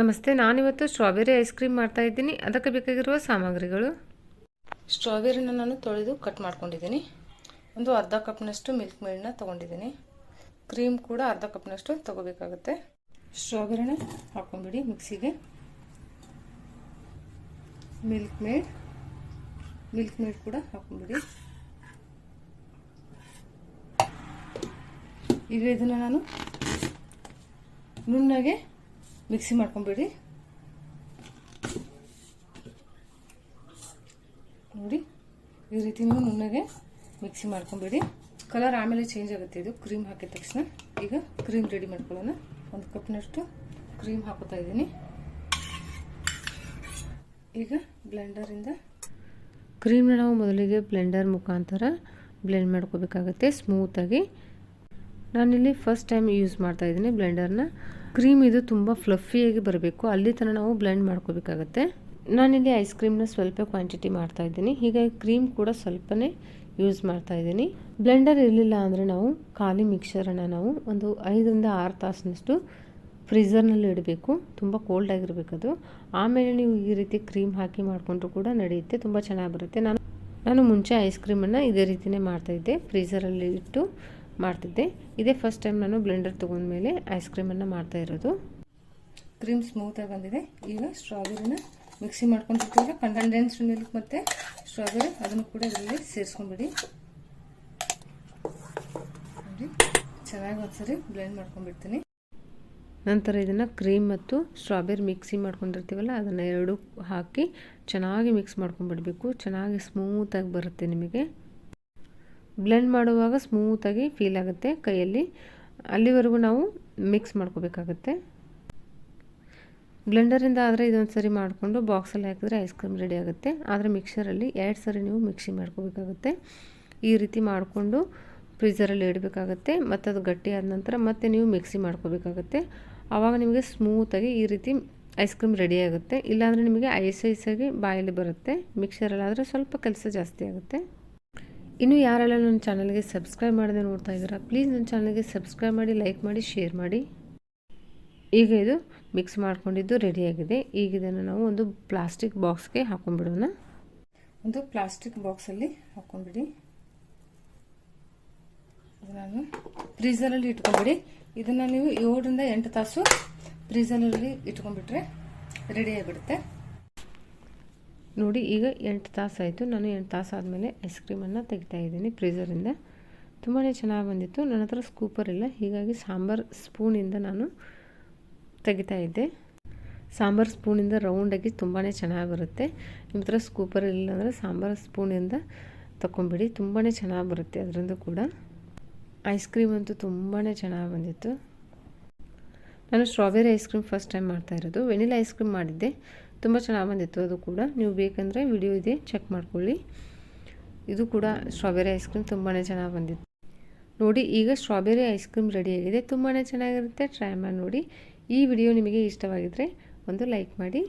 ನಮಸ್ತೆ, ನಾನಿವತ್ತು strawberry ice cream ಮಾಡ್ತಾ ಇದ್ದೀನಿ. ಅದಕ್ಕೆ ಬೇಕಾಗಿರುವ ಸಾಮಗ್ರಿಗಳು? ಸ್ಟ್ರಾಬೆರಿನ ನಾನು ತೊಳೆದು ಕಟ್ ಮಾಡ್ಕೊಂಡಿದ್ದೀನಿ. ಒಂದು ಅರ್ಧ ಕಪ್ನಷ್ಟು ಮಿಲ್ಕ್ ಮೇಡನ್ನ ತೊಗೊಂಡಿದ್ದೀನಿ. ಕ್ರೀಮ್ ಕೂಡ ಅರ್ಧ ಕಪ್ನಷ್ಟು ತೊಗೋಬೇಕಾಗುತ್ತೆ. ಸ್ಟ್ರಾಬೆರಿನ ಹಾಕೊಂಡ್ಬಿಡಿ ಮಿಕ್ಸಿಗೆ. Milk made. ಮಿಲ್ಕ್ ಮೇಡ್ ಕೂಡ ಹಾಕೊಂಡ್ಬಿಡಿ ಈಗ ಇದನ್ನು ನಾನು ನುಣ್ಣಗೆ ಮಿಕ್ಸಿ ಮಾಡ್ಕೊಂಬಿಡಿ. ನೋಡಿ, ಈ ರೀತಿ ನೀವು ನುಣ್ಣಗೆ ಮಿಕ್ಸಿ ಮಾಡ್ಕೊಂಬಿಡಿ. ಕಲರ್ ಆಮೇಲೆ ಚೇಂಜ್ ಆಗುತ್ತೆ ಇದು ಕ್ರೀಮ್ ಹಾಕಿದ ತಕ್ಷಣ. ಈಗ ಕ್ರೀಮ್ ರೆಡಿ ಮಾಡ್ಕೊಳ್ಳೋಣ. ಒಂದು ಕಪ್ನಷ್ಟು ಕ್ರೀಮ್ ಹಾಕೋತಾ ಇದ್ದೀನಿ. ಈಗ ಬ್ಲೆಂಡರಿಂದ ಕ್ರೀಮ್ನ ನಾವು ಮೊದಲಿಗೆ ಬ್ಲೆಂಡರ್ ಮುಖಾಂತರ ಬ್ಲೆಂಡ್ ಮಾಡ್ಕೋಬೇಕಾಗತ್ತೆ ಸ್ಮೂತಾಗಿ ನಾನಿಲ್ಲಿ ಫಸ್ಟ್ ಟೈಮ್ ಯೂಸ್ ಮಾಡ್ತಾ ಇದ್ದೀನಿ ಬ್ಲೆಂಡರ್ನ ಕ್ರೀಮ್ ಇದು ತುಂಬ ಫ್ಲಫಿಯಾಗಿ ಬರಬೇಕು. ಅಲ್ಲಿ ತನಕ ನಾವು ಬ್ಲೆಂಡ್ ಮಾಡ್ಕೋಬೇಕಾಗತ್ತೆ. ನಾನಿಲ್ಲಿ ಐಸ್ ಕ್ರೀಮ್ನ ಸ್ವಲ್ಪ ಕ್ವಾಂಟಿಟಿ ಮಾಡ್ತಾ ಇದ್ದೀನಿ. ಹೀಗಾಗಿ ಕ್ರೀಮ್ ಕೂಡ ಸ್ವಲ್ಪನೇ ಯೂಸ್ ಮಾಡ್ತಾ ಇದ್ದೀನಿ. ಬ್ಲೆಂಡರ್ ಇರಲಿಲ್ಲ ಅಂದರೆ ನಾವು ಖಾಲಿ ಮಿಕ್ಸರನ್ನು ನಾವು ಒಂದು ಐದರಿಂದ ಆರು ತಾಸಿನಷ್ಟು ಫ್ರೀಝರ್ನಲ್ಲಿ ಇಡಬೇಕು. ತುಂಬ ಕೋಲ್ಡ್ ಆಗಿರಬೇಕದು ಆಮೇಲೆ ನೀವು ಈ ರೀತಿ ಕ್ರೀಮ್ ಹಾಕಿ ಮಾಡಿಕೊಂಡ್ರು ಕೂಡ ನಡೆಯುತ್ತೆ. ತುಂಬ ಚೆನ್ನಾಗಿ ಬರುತ್ತೆ. ನಾನು ನಾನು ಮುಂಚೆ ಐಸ್ ಕ್ರೀಮನ್ನು ಇದೇ ರೀತಿಯೇ ಮಾಡ್ತಾಯಿದ್ದೆ ಫ್ರೀಝರಲ್ಲಿ ಇಟ್ಟು ಮಾಡ್ತಿದ್ದೆ. ಇದೇ ಫಸ್ಟ್ ಟೈಮ್ ನಾನು ಬ್ಲೆಂಡರ್ ತೊಗೊಂಡ್ಮೇಲೆ ಐಸ್ ಕ್ರೀಮನ್ನು ಮಾಡ್ತಾ ಇರೋದು. ಕ್ರೀಮ್ ಸ್ಮೂತಾಗಿ ಬಂದಿದೆ. ಈಗ ಸ್ಟ್ರಾಬೆರಿನ ಮಿಕ್ಸಿ ಮಾಡ್ಕೊಂಡಿರ್ತೀವಲ್ಲ ಕಂಡನ್ಡೆನ್ಸ್ಡ್ ಮಿಲ್ಕ್ ಮತ್ತು ಸ್ಟ್ರಾಬೆರಿ ಅದನ್ನು ಕೂಡ ಇದರಲ್ಲಿ ಸೇರಿಸ್ಕೊಂಬಿಡಿ. ನೋಡಿ ಚೆನ್ನಾಗಿ ಒಂದ್ಸರಿ ಬ್ಲೆಂಡ್ ಮಾಡ್ಕೊಂಡ್ಬಿಡ್ತೀನಿ. ನಂತರ ಇದನ್ನು ಕ್ರೀಮ್ ಮತ್ತು ಸ್ಟ್ರಾಬೆರಿ ಮಿಕ್ಸಿ ಮಾಡ್ಕೊಂಡಿರ್ತೀವಲ್ಲ ಅದನ್ನು ಎರಡು ಹಾಕಿ ಚೆನ್ನಾಗಿ ಮಿಕ್ಸ್ ಮಾಡ್ಕೊಂಡ್ಬಿಡ್ಬೇಕು. ಚೆನ್ನಾಗಿ ಸ್ಮೂತಾಗಿ ಬರುತ್ತೆ ನಿಮಗೆ. ಬ್ಲೆಂಡ್ ಮಾಡುವಾಗ ಸ್ಮೂತಾಗಿ ಫೀಲ್ ಆಗುತ್ತೆ ಕೈಯಲ್ಲಿ. ಅಲ್ಲಿವರೆಗೂ ನಾವು ಮಿಕ್ಸ್ ಮಾಡ್ಕೋಬೇಕಾಗತ್ತೆ. ಬ್ಲೆಂಡರಿಂದ ಆದರೆ ಇದೊಂದು ಸರಿ ಮಾಡಿಕೊಂಡು ಬಾಕ್ಸಲ್ಲಿ ಹಾಕಿದ್ರೆ ಐಸ್ ಕ್ರೀಮ್ ರೆಡಿ ಆಗುತ್ತೆ. ಆದರೆ ಮಿಕ್ಸರಲ್ಲಿ ಎರಡು ಸರಿ ನೀವು ಮಿಕ್ಸಿ ಮಾಡ್ಕೋಬೇಕಾಗುತ್ತೆ. ಈ ರೀತಿ ಮಾಡಿಕೊಂಡು ಫ್ರೀಝರಲ್ಲಿ ಇಡಬೇಕಾಗತ್ತೆ. ಮತ್ತು ಅದು ಗಟ್ಟಿ ಆದ ನಂತರ ಮತ್ತೆ ನೀವು ಮಿಕ್ಸಿ ಮಾಡ್ಕೋಬೇಕಾಗತ್ತೆ. ಆವಾಗ ನಿಮಗೆ ಸ್ಮೂತಾಗಿ ಈ ರೀತಿ ಐಸ್ ಕ್ರೀಮ್ ರೆಡಿ ಆಗುತ್ತೆ. ಇಲ್ಲಾಂದರೆ ನಿಮಗೆ ಐಸ್ ಐಸಾಗಿ ಬಾಯಲ್ಲಿ ಬರುತ್ತೆ. ಮಿಕ್ಸರಲ್ಲಾದರೆ ಸ್ವಲ್ಪ ಕೆಲಸ ಜಾಸ್ತಿ ಆಗುತ್ತೆ. ಇನ್ನು ಯಾರೆಲ್ಲ ನನ್ನ ಚಾನಲ್ಗೆ ಸಬ್ಸ್ಕ್ರೈಬ್ ಮಾಡದೆ ನೋಡ್ತಾ ಇದ್ದೀರಾ ಪ್ಲೀಸ್ ನನ್ನ ಚಾನಲ್ಗೆ ಸಬ್ಸ್ಕ್ರೈಬ್ ಮಾಡಿ ಲೈಕ್ ಮಾಡಿ ಶೇರ್ ಮಾಡಿ. ಈಗ ಇದು ಮಿಕ್ಸ್ ಮಾಡ್ಕೊಂಡಿದ್ದು ರೆಡಿಯಾಗಿದೆ ಈಗ ಇದನ್ನು ನಾವು ಒಂದು ಪ್ಲಾಸ್ಟಿಕ್ ಬಾಕ್ಸ್ಗೆ ಹಾಕೊಂಡ್ಬಿಡೋಣ. ಒಂದು ಪ್ಲಾಸ್ಟಿಕ್ ಬಾಕ್ಸಲ್ಲಿ ಹಾಕೊಂಡ್ಬಿಡಿ. ನಾನು ಫ್ರೀಸರಲ್ಲಿ ಇಟ್ಕೊಂಡ್ಬಿಡಿ. ಇದನ್ನು ನೀವು ಏಳರಿಂದ ಎಂಟು ತಾಸು ಫ್ರೀಸರಲ್ಲಿ ಇಟ್ಕೊಂಡ್ಬಿಟ್ರೆ ರೆಡಿ ಆಗಿಬಿಡುತ್ತೆ. ನೋಡಿ, ಈಗ ಎಂಟು ತಾಸು ಆಯಿತು ನಾನು ಎಂಟು ತಾಸು ಆದಮೇಲೆ ಐಸ್ ಕ್ರೀಮನ್ನು ತೆಗಿತಾಯಿದ್ದೀನಿ ಫ್ರೀಝರಿಂದ ತುಂಬಾ ಚೆನ್ನಾಗಿ ಬಂದಿತ್ತು. ನನ್ನ ಹತ್ರ ಸ್ಕೂಪರ್ ಇಲ್ಲ. ಹೀಗಾಗಿ ಸಾಂಬಾರು ಸ್ಪೂನಿಂದ ನಾನು ತೆಗಿತಾಯಿದ್ದೆ ಸಾಂಬಾರು ಸ್ಪೂನಿಂದ ರೌಂಡಾಗಿ ತುಂಬಾ ಚೆನ್ನಾಗಿ ಬರುತ್ತೆ. ನಿಮ್ಮ ಹತ್ರ ಸ್ಕೂಪರ್ ಇಲ್ಲ ಅಂದರೆ ಸಾಂಬಾರು ಸ್ಪೂನಿಂದ ತಗೊಂಬಿಡಿ ತುಂಬಾ ಚೆನ್ನಾಗಿ ಬರುತ್ತೆ ಅದರಿಂದ ಕೂಡ. ಐಸ್ ಕ್ರೀಮ್ ಅಂತೂ ತುಂಬಾ ಚೆನ್ನಾಗಿ ಬಂದಿತ್ತು. ನಾನು strawberry ice cream first time ಮಾಡ್ತಾ ಇರೋದು. ವೆನಿಲಾ ಐಸ್ ಕ್ರೀಮ್ ಮಾಡಿದ್ದೆ. ತುಂಬ ಚೆನ್ನಾಗಿ ಬಂದಿತ್ತು ಅದು ಕೂಡ. ನೀವು ಬೇಕಂದರೆ ವಿಡಿಯೋ ಇದೆ, ಚೆಕ್ ಮಾಡ್ಕೊಳ್ಳಿ. ಇದು ಕೂಡ ಸ್ಟ್ರಾಬೆರಿ ಐಸ್ ಕ್ರೀಮ್ ತುಂಬಾ ಚೆನ್ನಾಗಿ ಬಂದಿತ್ತು. ನೋಡಿ, ಈಗ ಸ್ಟ್ರಾಬೆರಿ ಐಸ್ ಕ್ರೀಮ್ ರೆಡಿಯಾಗಿದೆ ತುಂಬಾ ಚೆನ್ನಾಗಿರುತ್ತೆ. ಟ್ರೈ ಮಾಡಿ ನೋಡಿ. ಈ ವಿಡಿಯೋ ನಿಮಗೆ ಇಷ್ಟವಾಗಿದ್ದರೆ ಒಂದು ಲೈಕ್ ಮಾಡಿ.